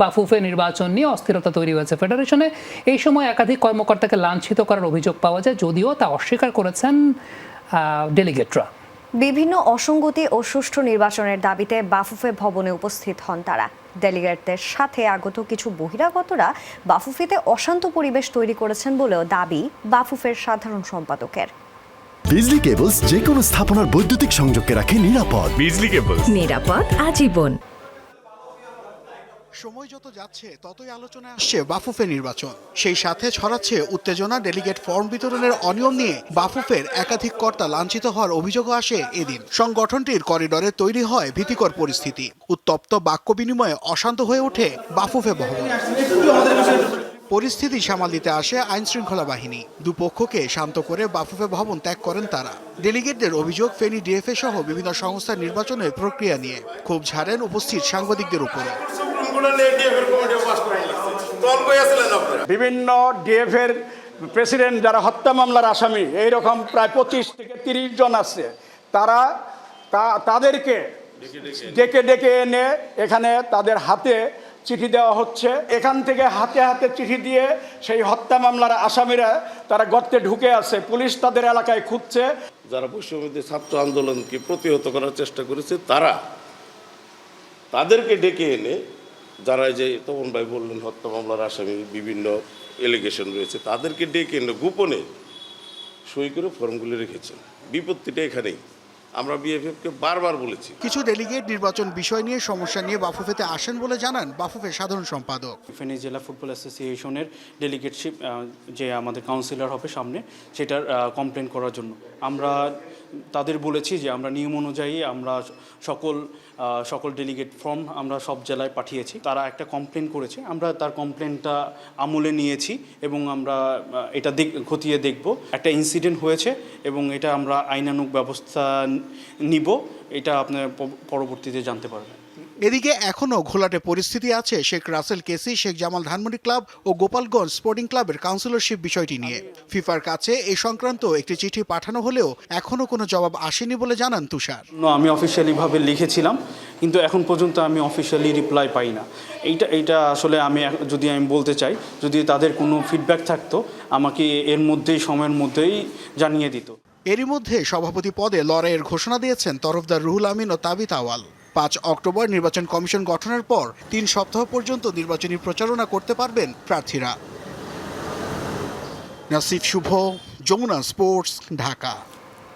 বাফুফে নির্বাচন নিয়ে অস্থিরতা তৈরি হয়েছে ফেডারেশনে। এই সময় একাধিক কর্মকর্তাকে লাঞ্ছিত করার অভিযোগ পাওয়া যায় যদিও তা অস্বীকার করেছেন ডেলিগেটরা। বিভিন্ন অসঙ্গতি ও সুষ্ঠু নির্বাচনের দাবিতে বাফুফে ভবনে উপস্থিত হন তারা। ডেলিগেটদের সাথে আগত কিছু বহিরাগতরা বাফুফেতে অশান্ত পরিবেশ তৈরি করেছেন বলেও দাবি বাফুফের সাধারণ সম্পাদকের। বিজলি কেবলস যে কোনো স্থাপনার বৈদ্যুতিক সংযোগকে রাখে নিরাপদ। বিজলি কেবলস। নিরাপদ আজীবন। সময় যত যাচ্ছে, ততই আলোচনায় আসছে বাফুফে নির্বাচন। সেই সাথে ছড়াচ্ছে উত্তেজনা ডেলিগেট ফর্ম বিতরণের অনিয়ম নিয়ে বাফুফের একাধিক কর্তা লাঞ্ছিত হওয়ার অভিযোগও আসে এদিন। সংগঠনটির করিডরে তৈরি হয় ভীতিকর পরিস্থিতি। উত্তপ্ত বাক্য বিনিময়ে অশান্ত হয়ে ওঠে বাফুফে ভবন পরিস্থিতি সামাল দিতে আসে আইন শৃঙ্খলা বাহিনী। দুপক্ষকে শান্ত করে বাফুফে ভবন ত্যাগ করেন তারা। ডেলিগেটদের অভিযোগ, ফেনী ডিএফএ সহ বিভিন্ন সংস্থার নির্বাচনের প্রক্রিয়া নিয়ে। ক্ষোভ ঝাড়েন উপস্থিত সাংবাদিকদের উপরে বিভিন্ন ডিএফের প্রেসিডেন্ট যারা হত্যা মামলার আসামি এইরকম প্রায় পঁচিশ থেকে তিরিশ জন আছে। তারা তাদেরকে ডেকে ডেকে এনে এখানে তাদের হাতে চিঠি দেওয়া হচ্ছে। এখান থেকে হাতে হাতে চিঠি দিয়ে সেই হত্যা মামলার আসামিরা তারা গর্তে ঢুকে আছে। পুলিশ তাদের এলাকায় খুঁজছে। যারা বৈষম্যবিরোধী ছাত্র আন্দোলনকে প্রতিহত করার চেষ্টা করেছে তারা তাদেরকে ডেকে এনে যারা এই যে তপন ভাই বললেন হত্যা মামলার আসামি বিভিন্ন এলিগেশন রয়েছে তাদেরকে ডেকে এনে গোপনে সই করে ফর্মগুলি রেখেছেন। বিপত্তিটা এখানেই। আমরা বিএফএফকে বারবার বলেছি। কিছু ডেলিগেট নির্বাচন বিষয় নিয়ে সমস্যা নিয়ে বাফুফেতে আসেন বলে জানান বাফুফের সাধারণ সম্পাদক। ফেনী জেলা ফুটবল অ্যাসোসিয়েশনের ডেলিগেটশিপ যে আমাদের কাউন্সিলর হবে সামনে সেটার কমপ্লেন করার জন্য। আমরা তাদের বলেছি যে আমরা নিয়ম অনুযায়ী আমরা সকল সকল ডেলিগেট ফর্ম আমরা সব জেলায় পাঠিয়েছি। তারা একটা কমপ্লেন করেছে। আমরা তার কমপ্লেনটা আমলে নিয়েছি এবং আমরা এটা খতিয়ে দেখব। একটা ইনসিডেন্ট হয়েছে এবং এটা আমরা আইনানুক ব্যবস্থা নিব। এটা আপনার পরবর্তীতে জানতে পারবেন। এদিকে এখনও ঘোলাটে পরিস্থিতি আছে শেখ রাসেল কেসি শেখ জামাল ধানমন্ডি ক্লাব ও গোপালগঞ্জ স্পোর্টিং ক্লাবের কাউন্সিলরশিপ বিষয়টি নিয়ে। ফিফার কাছে এ সংক্রান্ত একটি চিঠি পাঠানো হলেও এখনও কোনো জবাব আসেনি বলে জানান তুষার। আমি অফিসিয়ালিভাবে লিখেছিলাম কিন্তু এখন পর্যন্ত আমি অফিসিয়ালি রিপ্লাই পাই না। এইটা এইটা আসলে আমি যদি আমি বলতে চাই যদি তাদের কোনো ফিডব্যাক থাকতো আমাকে এর মধ্যেই সময়ের মধ্যেই জানিয়ে দিত। এরই মধ্যে সভাপতি পদে লড়াইয়ের ঘোষণা দিয়েছেন তরফদার রুহুল আমিন ও তাবিত আওয়াল। পাঁচ অক্টোবর নির্বাচন কমিশন গঠনের পর তিন সপ্তাহ পর্যন্ত নির্বাচনী প্রচারণা করতে পারবেন প্রার্থীরা। নাসিফ শুভ, যমুনা স্পোর্টস, ঢাকা।